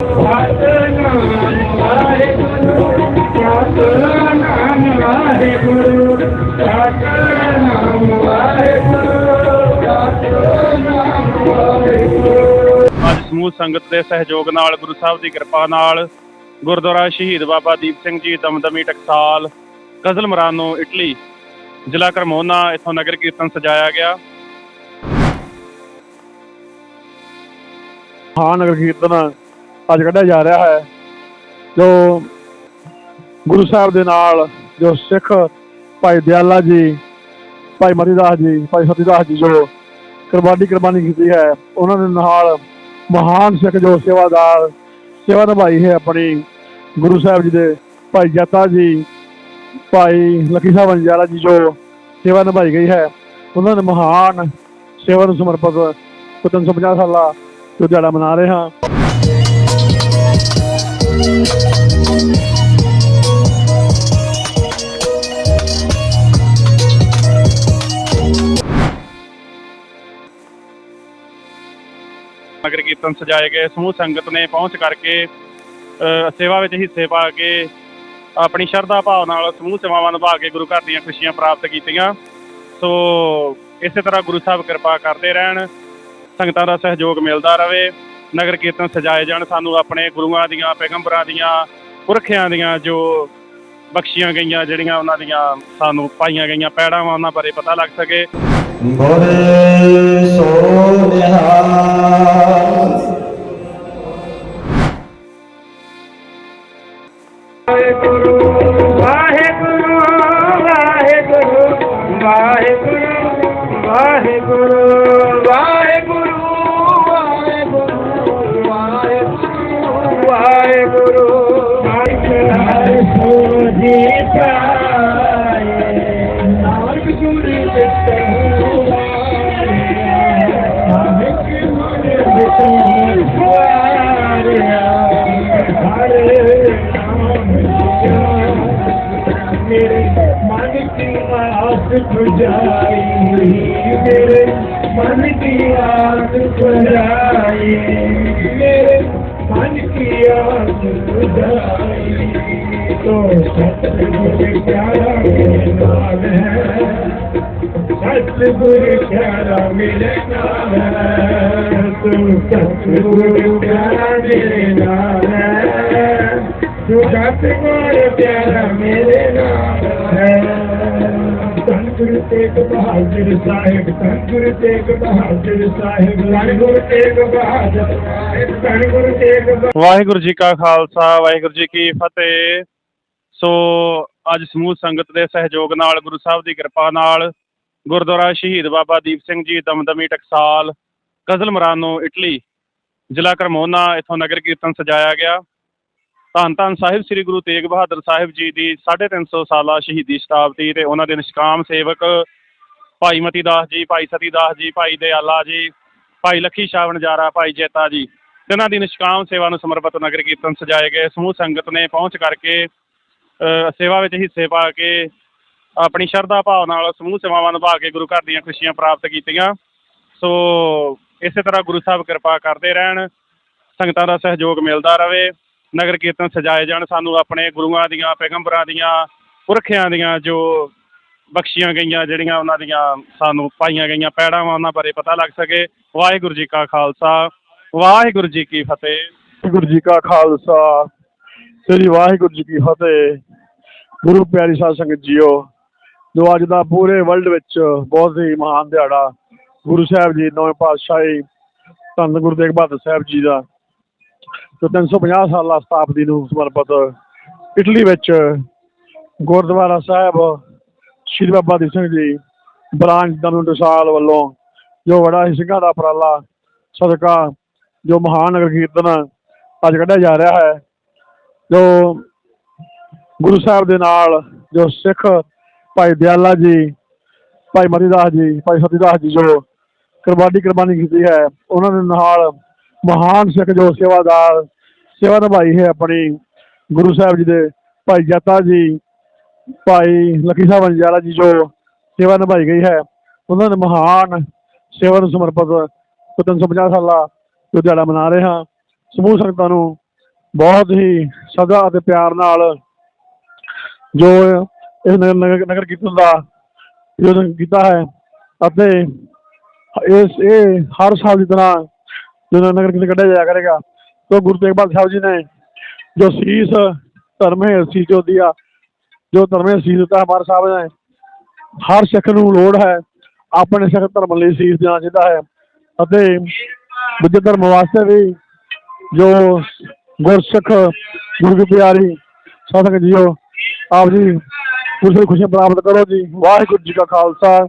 ਅੱਜ ਸਮੂਹ ਸੰਗਤ ਦੇ ਸਹਿਯੋਗ ਨਾਲ ਗੁਰੂ ਸਾਹਿਬ ਦੀ ਕਿਰਪਾ ਨਾਲ ਗੁਰਦੁਆਰਾ ਸ਼ਹੀਦ ਬਾਬਾ ਦੀਪ ਸਿੰਘ ਜੀ ਦਮਦਮੀ ਟਕਸਾਲ ਕਜ਼ਲ ਮਰਾਨੋ, ਇਟਲੀ, ਜ਼ਿਲ੍ਹਾ ਕਰਮੋਨਾ ਇਥੋਂ ਨਗਰ ਕੀਰਤਨ ਸਜਾਇਆ ਗਿਆ। ਹਾਂ ਨਗਰ ਕੀਰਤਨ ਅੱਜ ਕੱਢਿਆ ਜਾ ਰਿਹਾ ਹੈ। ਜੋ ਗੁਰੂ ਸਾਹਿਬ ਦੇ ਨਾਲ ਜੋ ਸਿੱਖ ਭਾਈ ਦਿਆਲਾ ਜੀ, ਭਾਈ ਮਰੀਦਾਸ ਜੀ, ਭਾਈ ਸਤੀਦਾਸ ਜੀ ਜੋ ਕੁਰਬਾਨੀ ਕੁਰਬਾਨੀ ਕੀਤੀ ਹੈ, ਉਹਨਾਂ ਦੇ ਨਾਲ ਮਹਾਨ ਸਿੱਖ ਜੋ ਸੇਵਾਦਾਰ, ਸੇਵਾ ਨਿਭਾਈ ਹੈ ਆਪਣੀ ਗੁਰੂ ਸਾਹਿਬ ਜੀ ਦੇ ਭਾਈ ਜੱਤਾ ਜੀ, ਭਾਈ ਲੱਕੀ ਸਾਹਿਬ ਅੰਜਾਰਾ ਜੀ ਜੋ ਸੇਵਾ ਨਿਭਾਈ ਗਈ ਹੈ, ਉਹਨਾਂ ਨੇ ਮਹਾਨ ਸੇਵਾ ਨੂੰ ਸਮਰਪਿਤ 350 ਸਾਲਾ ਜੋ ਦਿਹਾੜਾ ਮਨਾ ਰਹੇ ਹਾਂ। ਨਗਰ ਕੀਰਤਨ ਸਜਾਏ ਗਏ ਸਮੂਹ ਸੰਗਤ ਨੇ ਪਹੁੰਚ ਕਰਕੇ ਅ, ਸੇਵਾ ਵਿੱਚ ਹਿੱਸੇ ਪਾ ਕੇ ਆਪਣੀ ਸ਼ਰਧਾ ਭਾਵ ਨਾਲ ਸਮੂਹ ਸੇਵਾਵਾਂ ਨਿਭਾ ਕੇ ਗੁਰੂ ਘਰ ਦੀਆਂ ਖੁਸ਼ੀਆਂ ਪ੍ਰਾਪਤ ਕੀਤੀਆਂ। ਸੋ ਇਸੇ ਤਰ੍ਹਾਂ ਗੁਰੂ ਸਾਹਿਬ ਕਿਰਪਾ ਕਰਦੇ ਰਹਿਣ ਸੰਗਤਾਂ ਦਾ ਸਹਿਯੋਗ ਮਿਲਦਾ ਰਹੇ। ਨਗਰ ਕੀਰਤਨ ਸਜਾਏ ਜਾਣ ਸਾਨੂੰ ਆਪਣੇ ਗੁਰੂਆਂ ਦੀਆਂ ਪੈਗੰਬਰਾਂ ਦੀਆਂ ਪੁਰਖਿਆਂ ਦੀਆਂ ਜੋ ਬਖਸ਼ੀਆਂ ਗਈਆਂ ਜਿਹੜੀਆਂ ਉਹਨਾਂ ਦੀਆਂ ਸਾਨੂੰ ਪਾਈਆਂ ਗਈਆਂ ਪੈੜਾਂ ਵਾ ਉਹਨਾਂ ਬਾਰੇ ਪਤਾ ਲੱਗ ਸਕੇ। ਵਾਹਿਗੁਰੂ ਵਾਹਿਗੁਰੂ ਵਾਹਿਗੁਰੂ ਵਾਹਿਗੁਰੂ ਵਾਹਿਗੁਰੂ ਵਾਹਿਗੁਰੂ। ਪੁਜਾਈ ਮੇਰੇ ਮਨ ਕੀ ਆਸ ਪੁਜਾਈ सत सत प्यारा मेन ਗੁਰੂ ਤੇਗ ਬਹਾਦਰ ਸਾਹਿਬ ਧੰਨ ਗੁਰੂ ਤੇਗ ਬਹਾਦਰ ਸਾਹਿਬ ਧੰਨ ਗੁਰੂ ਤੇਗ ਬਹਾਦਰ ਸਾਹਿਬ ਧੰਨ ਗੁਰੂ ਤੇਗ ਵਾਹਿਗੁਰੂ ਜੀ ਕਾ ਖਾਲਸਾ, ਵਾਹਿਗੁਰੂ ਜੀ ਕੀ ਫਤਿਹ। ਸੋ ਅੱਜ ਸਮੂਹ ਸੰਗਤ ਦੇ ਸਹਿਯੋਗ ਨਾਲ, ਗੁਰੂ ਸਾਹਿਬ ਦੀ ਕਿਰਪਾ ਨਾਲ ਗੁਰਦੁਆਰਾ ਸ਼ਹੀਦ ਬਾਬਾ ਦੀਪ ਸਿੰਘ ਜੀ ਦਮਦਮੀ ਟਕਸਾਲ, ਕਜ਼ਲ ਮਰਾਨੋ, ਇਟਲੀ, ਜ਼ਿਲ੍ਹਾ ਕਰਮੋਨਾ, ਇਥੋਂ ਨਗਰ ਕੀਰਤਨ ਸਜਾਇਆ ਗਿਆ। ਧੰਨ ਧੰਨ ਸਾਹਿਬ, ਸ੍ਰੀ ਗੁਰੂ ਤੇਗ ਬਹਾਦਰ ਸਾਹਿਬ ਜੀ ਦੀ 350 ਸਾਲਾ ਸ਼ਹੀਦੀ ਸ਼ਤਾਬਦੀ ਅਤੇ ਉਹਨਾਂ ਦੇ ਨਿਸ਼ਕਾਮ ਸੇਵਕ ਭਾਈ ਮਤੀ ਦਾਸ ਜੀ, ਭਾਈ ਸਤੀ ਦਾਸ ਜੀ, ਭਾਈ ਦਿਆਲਾ ਜੀ, ਭਾਈ ਲੱਖੀ ਸ਼ਾਹ ਵਣਜਾਰਾ ਭਾਈ ਜੇਤਾ ਜੀ ਇਹਨਾਂ ਦੀ ਨਿਸ਼ਕਾਮ ਸੇਵਾ ਨੂੰ ਸਮਰਪਿਤ ਨਗਰ ਕੀਰਤਨ ਸਜਾਏ ਗਏ। ਸਮੂਹ ਸੰਗਤ ਨੇ ਪਹੁੰਚ ਕਰਕੇ ਸੇਵਾ ਵਿੱਚ ਹਿੱਸੇ ਪਾ ਕੇ ਆਪਣੀ ਸ਼ਰਧਾ ਭਾਵ ਨਾਲ ਸਮੂਹ ਸੇਵਾਵਾਂ ਨਿਭਾ ਕੇ ਗੁਰੂ ਘਰ ਦੀਆਂ ਖੁਸ਼ੀਆਂ ਪ੍ਰਾਪਤ ਕੀਤੀਆਂ। ਸੋ ਇਸੇ ਤਰ੍ਹਾਂ ਗੁਰੂ ਸਾਹਿਬ ਕਿਰਪਾ ਕਰਦੇ ਰਹਿਣ, ਸੰਗਤਾਂ ਦਾ ਸਹਿਯੋਗ ਮਿਲਦਾ ਰਹੇ। ਨਗਰ ਕੀਰਤਨ ਸਜਾਏ ਜਾਣ। ਸਾਨੂੰ ਆਪਣੇ ਗੁਰੂਆਂ ਦੀਆਂ, ਪੈਗੰਬਰਾਂ ਦੀਆਂ, ਪੁਰਖਿਆਂ ਦੀਆਂ ਜੋ ਬਖਸ਼ੀਆਂ ਗਈਆਂ, ਜਿਹੜੀਆਂ ਉਹਨਾਂ ਦੀਆਂ ਸਾਨੂੰ ਪਾਈਆਂ ਗਈਆਂ ਪੈੜਾਂ ਵਾ ਉਹਨਾਂ ਬਾਰੇ ਪਤਾ ਲੱਗ ਸਕੇ। ਵਾਹਿਗੁਰੂ ਜੀ ਕਾ ਖਾਲਸਾ, ਵਾਹਿਗੁਰੂ ਜੀ ਕੀ ਫਤਿਹ। ਵਾਹਿਗੁਰੂ ਜੀ ਕਾ ਖਾਲਸਾ, ਸ੍ਰੀ ਵਾਹਿਗੁਰੂ ਜੀ ਕੀ ਫਤਿਹ। ਗੁਰੂ ਪਿਆਰੀ ਸਾਧ ਸੰਗਤ ਜੀਓ, ਜੋ ਅੱਜ ਦਾ ਪੂਰੇ ਵਰਲਡ ਵਿੱਚ ਬਹੁਤ ਹੀ ਮਹਾਨ ਦਿਹਾੜਾ ਗੁਰੂ ਸਾਹਿਬ ਜੀ, ਨੌਵੇਂ ਪਾਤਸ਼ਾਹੀ, ਧੰਨ ਗੁਰੂ ਤੇਗ ਬਹਾਦਰ ਸਾਹਿਬ ਜੀ ਦਾ ਜੋ 350 ਸਾਲਾ ਸਥਾਪਤੀ ਨੂੰ ਸਮਰਪਿਤ ਇਟਲੀ ਵਿੱਚ, ਗੁਰਦੁਆਰਾ ਸਾਹਿਬ, ਸ਼੍ਰੀ ਬਾਬਾ ਦੀਪ ਸਿੰਘ ਜੀ, ਬ੍ਰਾਂਚ ਦਮਨ ਸਾਲ ਵੱਲੋਂ ਜੋ ਬੜਾ ਹੀ ਸਿੰਘਾਂ ਦਾ ਉਪਰਾਲਾ, ਸਦਕਾ ਜੋ ਮਹਾਨ ਨਗਰ ਕੀਰਤਨ ਅੱਜ ਕੱਢਿਆ ਜਾ ਰਿਹਾ ਹੈ, ਜੋ ਗੁਰੂ ਸਾਹਿਬ ਦੇ ਨਾਲ ਜੋ ਸਿੱਖ ਭਾਈ ਦਿਆਲਾ ਜੀ, ਭਾਈ ਮਰੀਦਾਸ ਜੀ, ਭਾਈ ਸਤੀਦਾਸ ਜੀ ਜੋ ਕੁਰਬਾਨੀ ਕੁਰਬਾਨੀ ਕੀਤੀ ਹੈ, ਉਹਨਾਂ ਦੇ ਨਾਲ ਮਹਾਨ ਸਿੱਖ ਜੋ ਸੇਵਾਦਾਰ ਸੇਵਾ ਨਿਭਾਈ ਹੈ ਆਪਣੀ, ਗੁਰੂ ਸਾਹਿਬ ਜੀ ਦੇ ਭਾਈ ਜੱਤਾ ਜੀ, ਭਾਈ ਲੱਕੀ ਸਾਹਿਬ ਅੰਜਾਰਾ ਜੀ ਜੋ ਸੇਵਾ ਨਿਭਾਈ ਗਈ ਹੈ, ਉਹਨਾਂ ਦੇ ਮਹਾਨ ਸੇਵਾ ਨੂੰ ਸਮਰਪਿਤ 350 ਸਾਲਾ ਜੋ ਦਿਹਾੜਾ ਮਨਾ ਰਹੇ ਹਾਂ। ਸਮੂਹ ਸੰਗਤਾਂ ਨੂੰ ਬਹੁਤ ਹੀ ਸਦਾ ਅਤੇ ਪਿਆਰ ਨਾਲ ਜੋ ਇਸ ਨਗਰ ਨਗਰ ਕੀਰਤਨ ਦਾ ਯੋਜਨ ਕੀਤਾ ਹੈ ਅਤੇ ਇਸ, ਇਹ ਹਰ ਸਾਲ ਦੀ ਤਰ੍ਹਾਂ ਜਦੋਂ ਨਗਰ ਕੱਢਿਆ ਜਾਇਆ ਕਰੇਗਾ ਤਾਂ ਗੁਰੂ ਤੇਗ ਬਹਾਦਰ ਸਾਹਿਬ ਜੀ ਨੇ ਜੋ ਸੀਸ ਧਰਮ ਹੈ ਸੀਸ ਜੋ ਦਿਆ, ਜੋ ਧਰਮ ਹੈ ਸੀਸ ਦਿੱਤਾ ਹਮਾਰੇ ਸਾਹਿਬ ਨੇ, ਹਰ ਸਿੱਖ ਨੂੰ ਲੋੜ ਹੈ ਆਪਣੇ ਸਿੱਖ ਧਰਮ ਲਈ ਸੀਸ ਦੇਣਾ ਚਾਹੀਦਾ ਹੈ ਅਤੇ ਦੂਜੇ ਧਰਮ ਵਾਸਤੇ ਵੀ ਜੋ ਗੁਰਸਿੱਖ, ਗੁਰੂ ਪਿਆਰੀ ਸਾਧਕ ਜੀਓ, ਆਪ ਜੀ ਗੁਰੂ ਦੀ ਖੁਸ਼ੀਆਂ ਪ੍ਰਾਪਤ ਕਰੋ ਜੀ। ਵਾਹਿਗੁਰੂ ਜੀ ਕਾ ਖਾਲਸਾ।